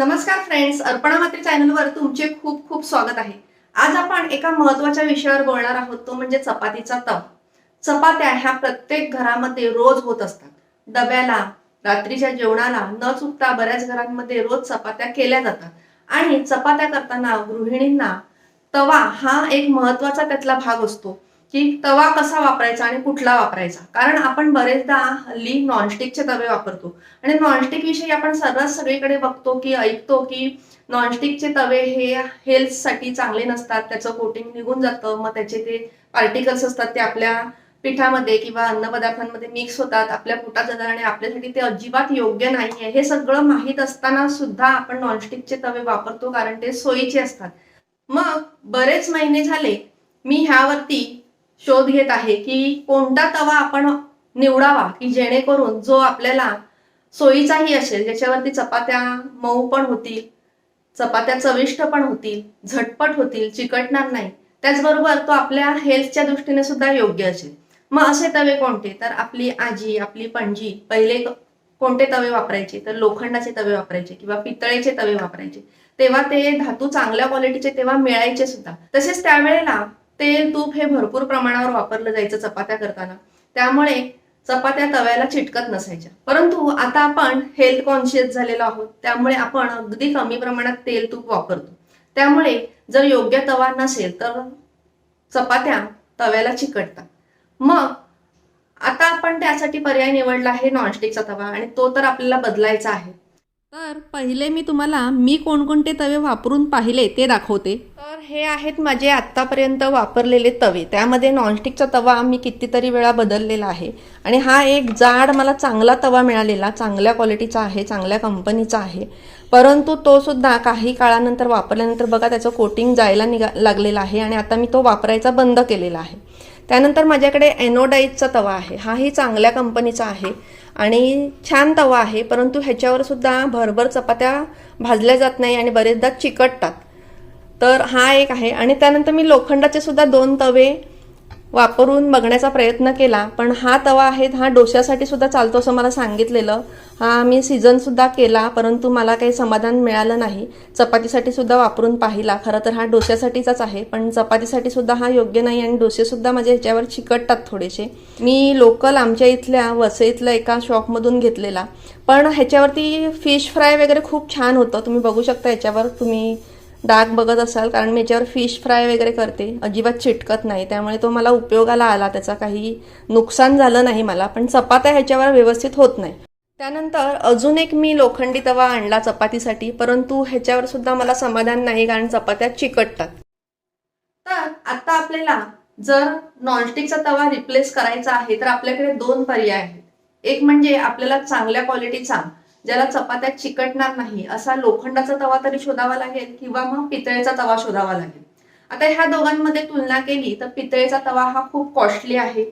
नमस्कार फ्रेंड्स अर्पणा मात्री चॅनलवर तुमचे खूप खूप स्वागत आहे. आज आपण एका महत्त्वाच्या विषयावर बोलणार आहोत तो म्हणजे चपातीचा तवा. चपात्या ह्या प्रत्येक घरामध्ये रोज होत असतात. डब्याला रात्रीच्या जेवणाला न चुकता बऱ्याच घरांमध्ये रोज चपात्या केल्या जातात. आणि चपात्या करताना गृहिणींना तवा हा एक महत्त्वाचा त्यातला भाग असतो. की तवा कसा वापरायचा आणि कुठला वापरायचा? कारण आपण बरेचदा हल्ली नॉनस्टिकचे तवे वापरतो. आणि नॉनस्टिक विषयी आपण सर्रास सगळीकडे बघतो की ऐकतो की नॉनस्टिकचे तवे हे हेल्थसाठी चांगले नसतात. त्याचं कोटिंग निघून जातं. मग त्याचे ते पार्टिकल्स असतात ते आपल्या पिठामध्ये किंवा अन्नपदार्थांमध्ये मिक्स होतात. आपल्या पोटात जातात आणि आपल्यासाठी ते अजिबात योग्य नाही आहे हे सगळं माहीत असताना सुद्धा आपण नॉनस्टिकचे तवे वापरतो कारण ते सोयीचे असतात. मग बरेच महिने झाले. मी ह्यावरती शोध घेत आहे की कोणता तवा आपण निवडावा की जेणेकरून जो आपल्याला सोयीचाही असेल ज्याच्यावरती चपात्या मऊ पण होतील चपात्या चविष्ट पण होतील झटपट होतील चिकटणार नाही त्याचबरोबर तो आपल्या हेल्थच्या दृष्टीने सुद्धा योग्य असेल. मग असे तवे कोणते? तर आपली आजी आपली पणजी पहिले कोणते तवे वापरायचे? तर लोखंडाचे तवे वापरायचे किंवा पितळेचे तवे वापरायचे. तेव्हा ते धातू चांगल्या क्वालिटीचे तेव्हा मिळायचे सुद्धा. तसेच त्यावेळेला तेल तूप हे भरपूर प्रमाणावर वापरलं जायचं चपात्या करताना. त्यामुळे चपात्या तव्याला चिटकत नसायच्या. परंतु आता आपण हेल्थ कॉन्शियस झालेलो आहोत. त्यामुळे आपण अगदी कमी प्रमाणात तेल तूप वापरतो. त्यामुळे जर योग्य तवा नसेल तर चपात्या तव्याला चिकटतात. मग आता आपण त्यासाठी पर्याय निवडला आहे नॉनस्टिकचा तवा आणि तो तर आपल्याला बदलायचा आहे. तर पहिले मी तुम्हाला मी कोणकोणते तवे वापरून पाहिले ते दाखवते. हे आहेत माझे आत्तापर्यंत वापरलेले तवे. त्यामध्ये नॉनस्टिकचा तवा आम्ही कितीतरी वेळा बदललेला आहे. आणि हा एक जाड मला चांगला तवा मिळालेला चांगल्या क्वालिटीचा आहे चांगल्या कंपनीचा आहे. परंतु तो सुद्धा काही काळानंतर वापरल्यानंतर बघा त्याचं कोटिंग जायला निघा लागलेलं आहे आणि आता मी तो वापरायचा बंद केलेला आहे. त्यानंतर माझ्याकडे एनोडाईजचा तवा आहे. हाही चांगल्या कंपनीचा आहे आणि छान तवा आहे परंतु ह्याच्यावर सुद्धा भरभर चपात्या भाजल्या जात नाही आणि बरेचदा चिकटतात. तर हा एक आहे. आणि त्यानंतर मी लोखंडाचे सुद्धा दोन तवे वापरून बघण्याचा प्रयत्न केला. पण हा तवा आहे हा डोश्यासाठी सुद्धा चालतो असं मला सांगितलेलं. हा मी सीझनसुद्धा केला परंतु मला काही समाधान मिळालं नाही. चपातीसाठी सुद्धा वापरून पाहिला. खरं तर हा डोश्यासाठीचाच आहे पण चपातीसाठी सुद्धा हा योग्य नाही आणि डोसेसुद्धा माझ्या ह्याच्यावर चिकटतात थोडेसे. मी लोकल आमच्या इथल्या वसईतल्या एका शॉपमधून घेतलेला. पण ह्याच्यावरती फिश फ्राय वगैरे खूप छान होतं. तुम्ही बघू शकता याच्यावर तुम्ही डाग बघत असाल कारण मी याच्यावर फिश फ्राय वगैरे करते. अजिबात चिटकत नाही. त्यामुळे तो मला उपयोगाला आला. त्याचा काही नुकसान झालं नाही मला पण चपात्या ह्याच्यावर व्यवस्थित होत नाही. त्यानंतर अजून एक मी लोखंडी तवा आणला चपातीसाठी परंतु ह्याच्यावर सुद्धा मला समाधान नाही कारण चपात्या चिकटतात. तर आता आपल्याला जर नॉनस्टिकचा तवा रिप्लेस करायचा आहे तर आपल्याकडे दोन पर्याय आहेत. एक म्हणजे आपल्याला चांगल्या क्वालिटीचा ज्याला चपात्या चिकटणार नाही असा लोखंडाचा तवा तरी शोधावा लागेल किंवा मग पितळेचा तवा शोधावा लागेल. आता ह्या दोघांमध्ये तुलना केली तर पितळेचा तवा हा खूप कॉस्टली आहे.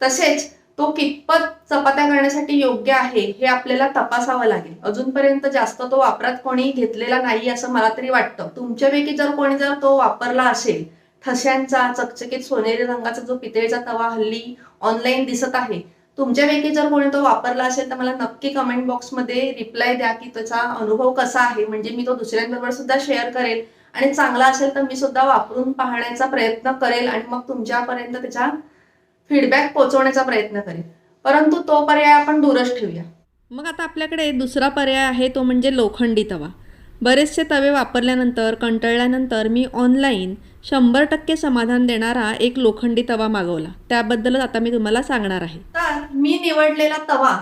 तसेच तो कितपत चपात्या करण्यासाठी योग्य आहे हे आपल्याला तपासावं लागेल. अजूनपर्यंत जास्त तो वापरात कोणी घेतलेला नाही असं मला तरी वाटतं. तुमच्यापैकी जर कोणी जर तो वापरला असेल ठश्यांचा चकचकीत सोनेरी रंगाचा जो पितळेचा तवा हल्ली ऑनलाईन दिसत आहे तुमच्यापैकी जर कोणी तो वापरला असेल तर मला नक्की कमेंट बॉक्समध्ये रिप्लाय द्या की त्याचा अनुभव कसा आहे. म्हणजे मी तो दुसऱ्यांबरोबर सुद्धा शेअर करेल आणि चांगला असेल तर मी सुद्धा वापरून पाहण्याचा प्रयत्न करेल आणि मग तुमच्यापर्यंत त्याचा फीडबॅक पोहोचवण्याचा प्रयत्न करेल. परंतु तो पर्याय आपण दूरच ठेवूया. मग आता आपल्याकडे दुसरा पर्याय आहे तो म्हणजे लोखंडी तवा. बरेचसे तवे वापरल्यानंतर कंटाळल्यानंतर मी ऑनलाईन शंभर टक्के समाधान देणारा एक लोखंडी तवा मागवला. त्याबद्दलच आता मी तुम्हाला सांगणार आहे. तर मी निवडलेला तवा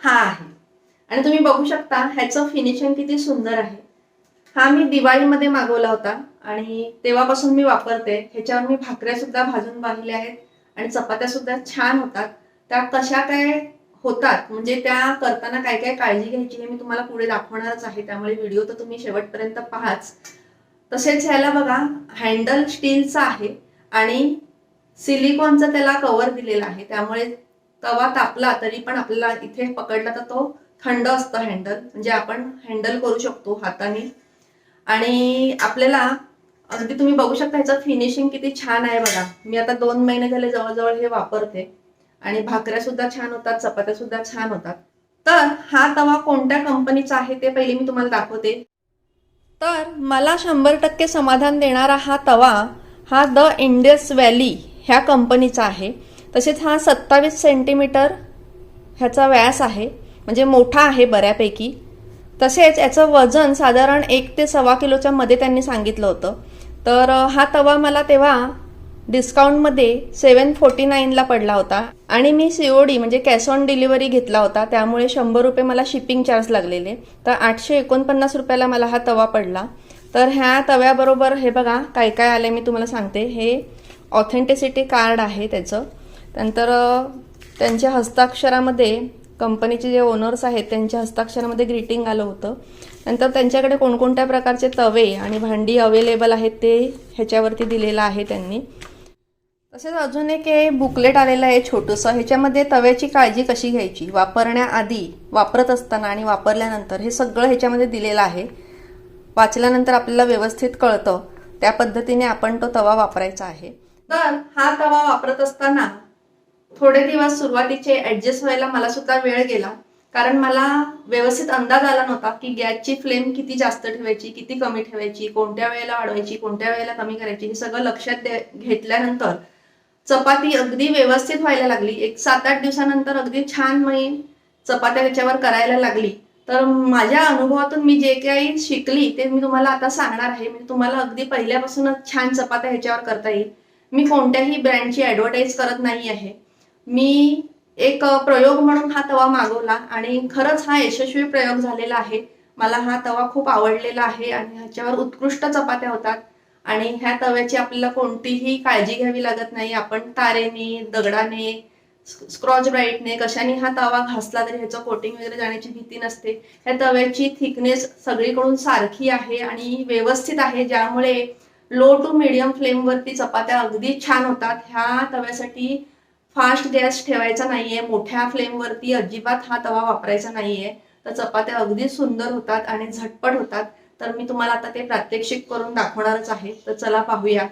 हा आहे. आणि तुम्ही बघू शकता ह्याचं फिनिशिंग किती सुंदर आहे. हा मी दिवाळीमध्ये मागवला होता आणि तेव्हापासून मी वापरते. ह्याच्यावर मी भाकऱ्या सुद्धा भाजून बांधल्या आहेत आणि चपात्या सुद्धा छान होतात. त्या कशा काय होतात म्हणजे त्या करताना काय काय काळजी घ्यायची हे मी तुम्हाला पुढे दाखवणारच आहे. त्यामुळे व्हिडिओ तर तुम्ही शेवटपर्यंत पाहाच. तसेच ह्याला बघा हँडल स्टीलचा आहे आणि सिलिकॉनचा त्याला कव्हर दिलेला आहे. त्यामुळे तवा तापला तरी पण आपल्याला इथे पकडला तर तो थंड असतं हँडल म्हणजे आपण हँडल करू शकतो हाताने. आणि आपल्याला अगदी तुम्ही बघू शकता ह्याचं फिनिशिंग किती छान आहे बघा. मी आता दोन महिने झाले जवळजवळ हे वापरते. आणि भाकऱ्या सुद्धा छान होतात चपात्या सुद्धा छान होतात. तर हा तवा कोणत्या कंपनीचा आहे ते पहिले मी तुम्हाला दाखवते. तर मला शंभर टक्के समाधान देणारा हा तवा हा द इंडियस व्हॅली ह्या कंपनीचा आहे. तसेच हा सत्तावीस सेंटीमीटर ह्याचा व्यास आहे म्हणजे मोठा आहे बऱ्यापैकी. तसेच याचं वजन साधारण एक ते सव्वा किलोच्या मध्ये त्यांनी सांगितलं होतं. तर हा तवा मला तेव्हा डिस्काउंटमध्ये सेवन फोर्टी नाईनला पडला होता. आणि मी सीओडी म्हणजे कॅश ऑन डिलिव्हरी घेतला होता. त्यामुळे शंभर रुपये मला शिपिंग चार्ज लागलेले. तर आठशे एकोणपन्नास रुपयाला मला हा तवा पडला. तर ह्या तव्याबरोबर हे बघा काय काय आले मी तुम्हाला सांगते. हे ऑथेंटिसिटी कार्ड आहे त्याचं. नंतर त्यांच्या हस्ताक्षरामध्ये कंपनीचे जे ओनर्स आहेत त्यांच्या हस्ताक्षरामध्ये ग्रीटिंग आलं होतं. नंतर त्यांच्याकडे कोणकोणत्या प्रकारचे तवे आणि भांडी अवेलेबल आहेत ते ह्याच्यावरती दिलेलं आहे त्यांनी. तसेच अजून एक हे बुकलेट आलेलं आहे छोटंसं. ह्याच्यामध्ये तव्याची काळजी कशी घ्यायची? वापरण्याआधी वापरत असताना आणि वापरल्यानंतर हे सगळं ह्याच्यामध्ये दिलेलं आहे. वाचल्यानंतर आपल्याला व्यवस्थित कळतं. त्या पद्धतीने आपण तो तवा वापरायचा आहे. तर हा तवा वापरत असताना थोडे दिवस सुरुवातीचे ऍडजस्ट व्हायला मला सुद्धा वेळ गेला. कारण मला व्यवस्थित अंदाज आला नव्हता की गॅसची फ्लेम किती जास्त ठेवायची किती कमी ठेवायची कोणत्या वेळेला वाढवायची कोणत्या वेळेला कमी करायची हे सगळं लक्षात घेतल्यानंतर चपाती अगदी व्यवस्थित व्हायला लागली. एक सात आठ दिवसानंतर अगदी छान मी चपात्या त्याच्यावर करायला लागली. तर माझ्या अनुभवातून मी जे काही शिकली ते मी तुम्हाला आता सांगणार आहे. मी तुम्हाला अगदी पहिल्यापासूनच छान चपात्या ह्याच्यावर करता येईल. मी कोणत्याही ब्रँडची ॲडव्हर्टाईज करत नाही आहे. मी एक प्रयोग म्हणून हा तवा मागवला आणि खरंच हा यशस्वी प्रयोग झालेला आहे. मला हा तवा खूप आवडलेला आहे आणि ह्याच्यावर उत्कृष्ट चपात्या होतात. आणि ह्या तव्याची आपल्याला कोणतीही काळजी घ्यावी लागत नाही. आपण तारेने दगडाने स्क्रॉच ब्राईटने कशाने हा तवा घासला तरी ह्याचं कोटिंग वगैरे जाण्याची भीती नसते. ह्या तव्याची थिकनेस सगळीकडून सारखी आहे आणि व्यवस्थित आहे ज्यामुळे लो टू मिडियम फ्लेमवरती चपात्या अगदी छान होतात. ह्या तव्यासाठी फास्ट गॅस ठेवायचा नाहीये मोठ्या फ्लेमवरती अजिबात हा तवा वापरायचा नाहीये. तर चपात्या अगदी सुंदर होतात आणि झटपट होतात. तर मी तुम्हाला आता ते प्रात्यक्षिक करून दाखवणारच आहे. तर चला पाहूया.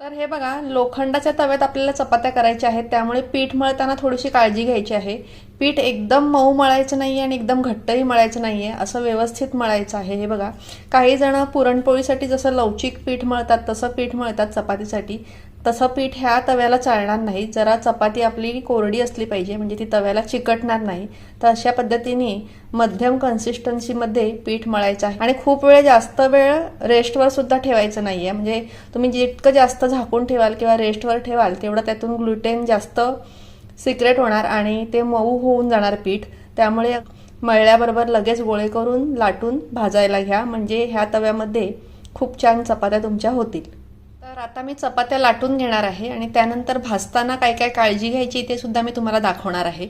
तर हे बघा लोखंडाच्या तव्यात आपल्याला चपात्या करायच्या आहेत. त्यामुळे पीठ मळताना थोडीशी काळजी घ्यायची आहे. पीठ एकदम मऊ मळायचं नाही आणि एकदम घट्टही मळायचं नाही आहे असं व्यवस्थित मळायचं आहे हे बघा. काही जण पुरणपोळीसाठी जसं लवचिक पीठ मळतात तसं पीठ मळतात चपातीसाठी. तसं पीठ ह्या तव्याला चालणार नाही. जरा चपाती आपली कोरडी असली पाहिजे म्हणजे ती तव्याला चिकटणार नाही. तर अशा पद्धतीने मध्यम कन्सिस्टन्सीमध्ये पीठ मळायचं आहे. आणि खूप वेळ जास्त वेळ रेस्टवर सुद्धा ठेवायचं नाही आहे म्हणजे तुम्ही जितकं जास्त झाकून ठेवाल किंवा रेस्टवर ठेवाल तेवढं त्यातून ग्लुटेन जास्त सिक्रेट होणार आणि ते मऊ होऊन जाणार पीठ. त्यामुळे मळल्याबरोबर लगेच गोळे करून लाटून भाजायला घ्या. म्हणजे ह्या तव्यामध्ये खूप छान चपात्या तुमच्या होतील. तर आता मी चपात्या लाटून घेणार आहे आणि त्यानंतर भाजताना काय काय काळजी घ्यायची ते सुद्धा मी तुम्हाला दाखवणार आहे.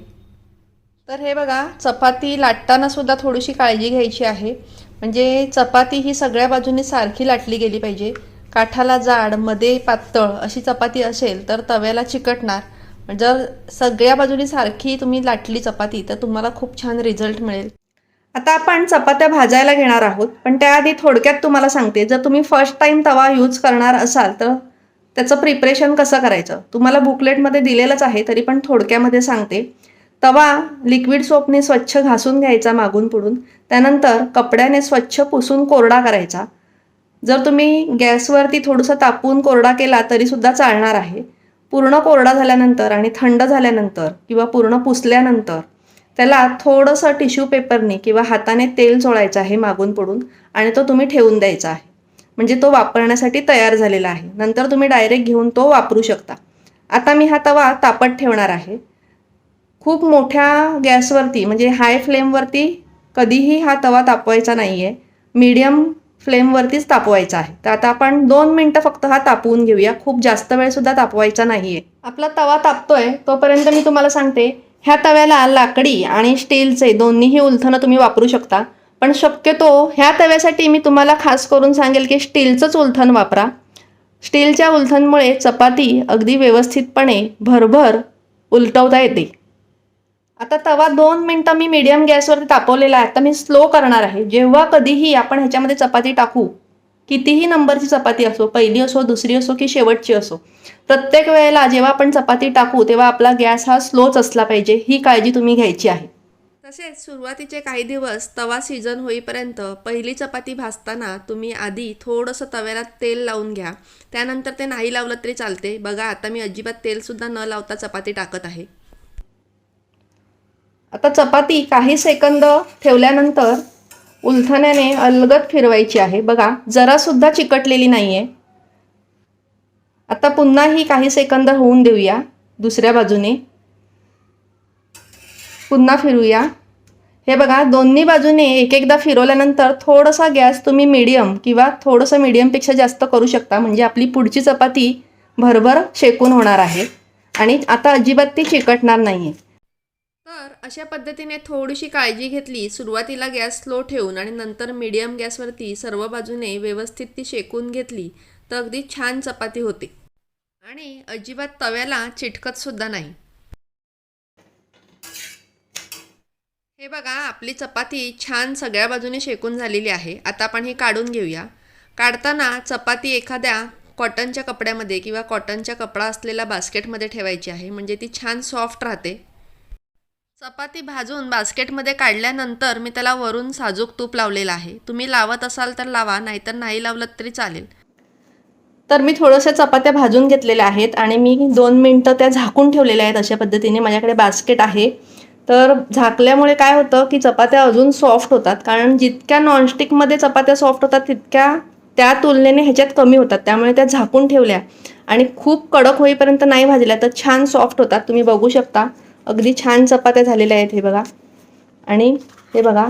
तर हे बघा चपाती लाटताना सुद्धा थोडीशी काळजी घ्यायची आहे. म्हणजे चपाती ही सगळ्या बाजूने सारखी लाटली गेली पाहिजे. काठाला जाडमध्ये पातळ अशी चपाती असेल तर तव्याला चिकटणार. जर सगळ्या बाजूनी सारखी तुम्ही लाटली चपाती तर तुम्हाला खूप छान रिझल्ट मिळेल. आता आपण चपात्या भाजायला घेणार आहोत पण त्याआधी थोडक्यात तुम्हाला सांगते जर तुम्ही फर्स्ट टाइम तवा यूज करणार असाल तर त्याचं प्रिपरेशन कसं करायचं? तुम्हाला बुकलेटमध्ये दिलेलंच आहे तरी पण थोडक्यामध्ये सांगते. तवा लिक्विड सोपने स्वच्छ घासून घ्यायचा मागून पुढून त्यानंतर कपड्याने स्वच्छ पुसून कोरडा करायचा. जर तुम्ही गॅसवरती थोडंसं तापवून कोरडा केला तरीसुद्धा चालणार आहे. पूर्ण कोरडा झाल्यानंतर आणि थंड झाल्यानंतर किंवा पूर्ण पुसल्यानंतर त्याला थोडंसं टिश्यू पेपरने किंवा हाताने तेल चोळायचं आहे मागून पडून आणि तो तुम्ही ठेवून द्यायचा आहे. म्हणजे तो वापरण्यासाठी तयार झालेला आहे. नंतर तुम्ही डायरेक्ट घेऊन तो वापरू शकता. आता मी हा तवा तापत ठेवणार आहे. खूप मोठ्या गॅसवरती म्हणजे हाय फ्लेमवरती कधीही हा तवा तापवायचा नाही आहे मीडियम फ्लेमवरतीच तापवायचा आहे. तर आता आपण दोन मिनटं फक्त हा तापवून घेऊया. खूप जास्त वेळसुद्धा तापवायचा नाही आहे आपला तवा तापतोय तोपर्यंत मी तुम्हाला सांगते ह्या तव्याला लाकडी आणि स्टीलचे दोन्हीही उलथनं तुम्ही वापरू शकता. पण शक्यतो ह्या तव्यासाठी मी तुम्हाला खास करून सांगेल की स्टीलचंच उलथन वापरा. स्टीलच्या उलथनमुळे चपाती अगदी व्यवस्थितपणे भरभर उलटवता येते. आता तवा दोन मिनटं मी मीडियम गॅसवरती तापवलेला आहे. आता मी स्लो करणार आहे. जेव्हा कधीही आपण ह्याच्यामध्ये चपाती टाकू कितीही नंबरची चपाती असो पहिली असो दुसरी असो की शेवटची असो प्रत्येक वेळेला जेव्हा आपण चपाती टाकू तेव्हा आपला गॅस हा स्लोच असला पाहिजे ही काळजी तुम्ही घ्यायची आहे. तसेच सुरुवातीचे काही दिवस तवा सीझन होईपर्यंत पहिली चपाती भाजताना तुम्ही आधी थोडंसं तव्याला तेल लावून घ्या. त्यानंतर ते नाही लावलं तरी चालते. बघा आता मी अजिबात तेलसुद्धा न लावता चपाती टाकत आहे. आता चपाती काही सेकंद ठेवल्यानंतर उलथण्याने अलगद फिरवायची आहे. बघा जरासुद्धा चिकटलेली नाही आहे आता पुन्हा ही काही सेकंद होऊन देऊया दुसऱ्या बाजूने. पुन्हा फिरूया. हे बघा दोन्ही बाजूने एक एकदा फिरवल्यानंतर थोडासा गॅस तुम्ही मीडियम किंवा थोडंसं मीडियमपेक्षा जास्त करू शकता. म्हणजे आपली पुढची चपाती भरभर शेकून होणार आहे. आणि आता अजिबात ती चिकटणार नाही आहे तर अशा पद्धतीने थोडीशी काळजी घेतली सुरुवातीला गॅस स्लो ठेवून आणि नंतर मीडियम गॅसवरती सर्व बाजूने व्यवस्थित ती शेकून घेतली तर अगदी छान चपाती होते. आणि अजिबात तव्याला चिटकतसुद्धा नाही. हे बघा आपली चपाती छान सगळ्या बाजूने शेकून झालेली आहे. आता आपण ही काढून घेऊया. काढताना चपाती एखाद्या कॉटनच्या कपड्यामध्ये किंवा कॉटनच्या कपडा असलेल्या बास्केटमध्ये ठेवायची आहे म्हणजे ती छान सॉफ्ट राहते. चपाती भाजून बास्केटमध्ये काढल्यानंतर मी त्याला वरून साजूक तूप लावलेलं आहे. तुम्ही लावत असाल तर लावा नाहीतर नाही लावलं तरी चालेल. तर मी थोड्याशा चपात्या भाजून घेतलेल्या आहेत आणि मी दोन मिनटं त्या झाकून ठेवलेल्या आहेत अशा पद्धतीने. माझ्याकडे बास्केट आहे. तर झाकल्यामुळे काय होतं की चपात्या अजून सॉफ्ट होतात. कारण जितक्या नॉनस्टिकमध्ये चपात्या सॉफ्ट होतात तितक्या त्या तुलनेने ह्याच्यात कमी होतात. त्यामुळे त्या झाकून ठेवल्या. आणि खूप कडक होईपर्यंत नाही भाजल्या तर छान सॉफ्ट होतात. तुम्ही बघू शकता. अगदी छान चपात्या झालेल्या आहेत हे बघा. आणि हे बघा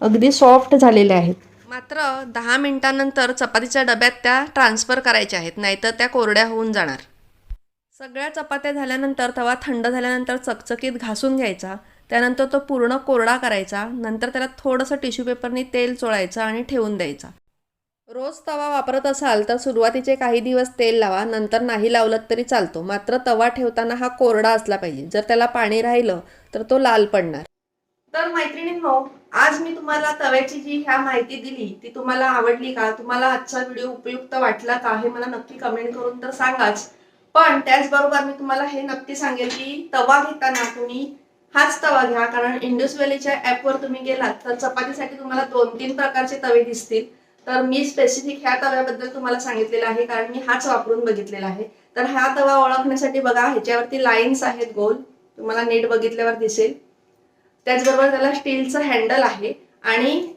अगदी सॉफ्ट झालेल्या आहेत. मात्र दहा मिनिटांनंतर चपातीच्या डब्यात त्या ट्रान्सफर करायच्या आहेत नाहीतर त्या कोरड्या होऊन जाणार. सगळ्या चपात्या झाल्यानंतर तवा थंड झाल्यानंतर चकचकीत घासून घ्यायचा. त्यानंतर तो पूर्ण कोरडा करायचा. नंतर त्याला थोडंसं टिश्यू पेपरनी तेल चोळायचं आणि ठेवून द्यायचा. रोज तवा वापरत असाल तर सुरुवातीचे काही दिवस तेल लावा नंतर नाही लावलं तरी चालतो. मात्र तवा ठेवताना हा कोरडा असला पाहिजे. जर त्याला पाणी राहिलं तर तो लाल पडणार. तर मैत्रिणींनो आज मी तुम्हाला तव्याची जी ह्या माहिती दिली ती तुम्हाला आवडली का? तुम्हाला आजचा व्हिडिओ उपयुक्त वाटला का? हे मला नक्की कमेंट करून तर सांगाच. पण त्याचबरोबर मी तुम्हाला हे नक्की सांगेल की तवा घेताना तुम्ही हाच तवा घ्या. कारण इंडस व्हॅलीच्या ॲपवर तुम्ही गेलात तर चपातीसाठी तुम्हाला दोन तीन प्रकारचे तवे दिसतील. तर मी स्पेसिफिक ह्या तव्याबद्दल तुम्हाला सांगितलेलं आहे कारण मी हाच वापरून बघितलेला आहे. तर हा तवा ओळखण्यासाठी बघा ह्याच्यावरती लाईन्स आहेत गोल. तुम्हाला नीट बघितल्यावर दिसेल. त्याचबरोबर त्याला स्टीलचं हँडल आहे आणि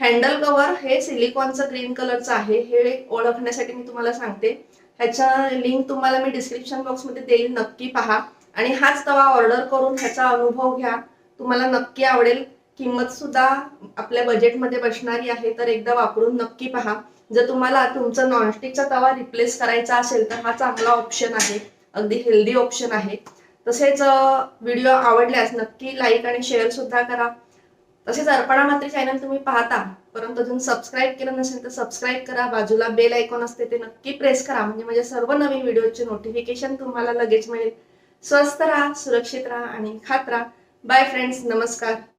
हँडल कव्हर हे सिलिकॉनचं ग्रीन कलरचं आहे हे ओळखण्यासाठी मी तुम्हाला सांगते. ह्याचा लिंक तुम्हाला मी डिस्क्रिप्शन बॉक्समध्ये देईल नक्की पहा. आणि हाच तवा ऑर्डर करून ह्याचा अनुभव घ्या. तुम्हाला नक्की आवडेल. किंमत सुद्धा आपल्या बजेटमध्ये बसणारी आहे तर एकदा वापरून नक्की पहा. जर तुम्हाला तुमचा नॉनस्टिकचा तवा रिप्लेस करायचा असेल तर हा चांगला ऑप्शन आहे. अगदी हेल्दी ऑप्शन आहे. तसेच व्हिडिओ आवडल्यास नक्की लाईक आणि शेअर सुद्धा करा. तसेच अर्पणा मात्र चॅनल तुम्ही पाहता परंतु अजून सबस्क्राईब केलं नसेल तर सबस्क्राईब करा. बाजूला बेल आयकॉन असते ते नक्की प्रेस करा. म्हणजे माझ्या सर्व नवीन व्हिडिओचे नोटिफिकेशन तुम्हाला लगेच मिळेल. स्वस्त राहा सुरक्षित राहा आणि खात राहा. बाय फ्रेंड्स नमस्कार.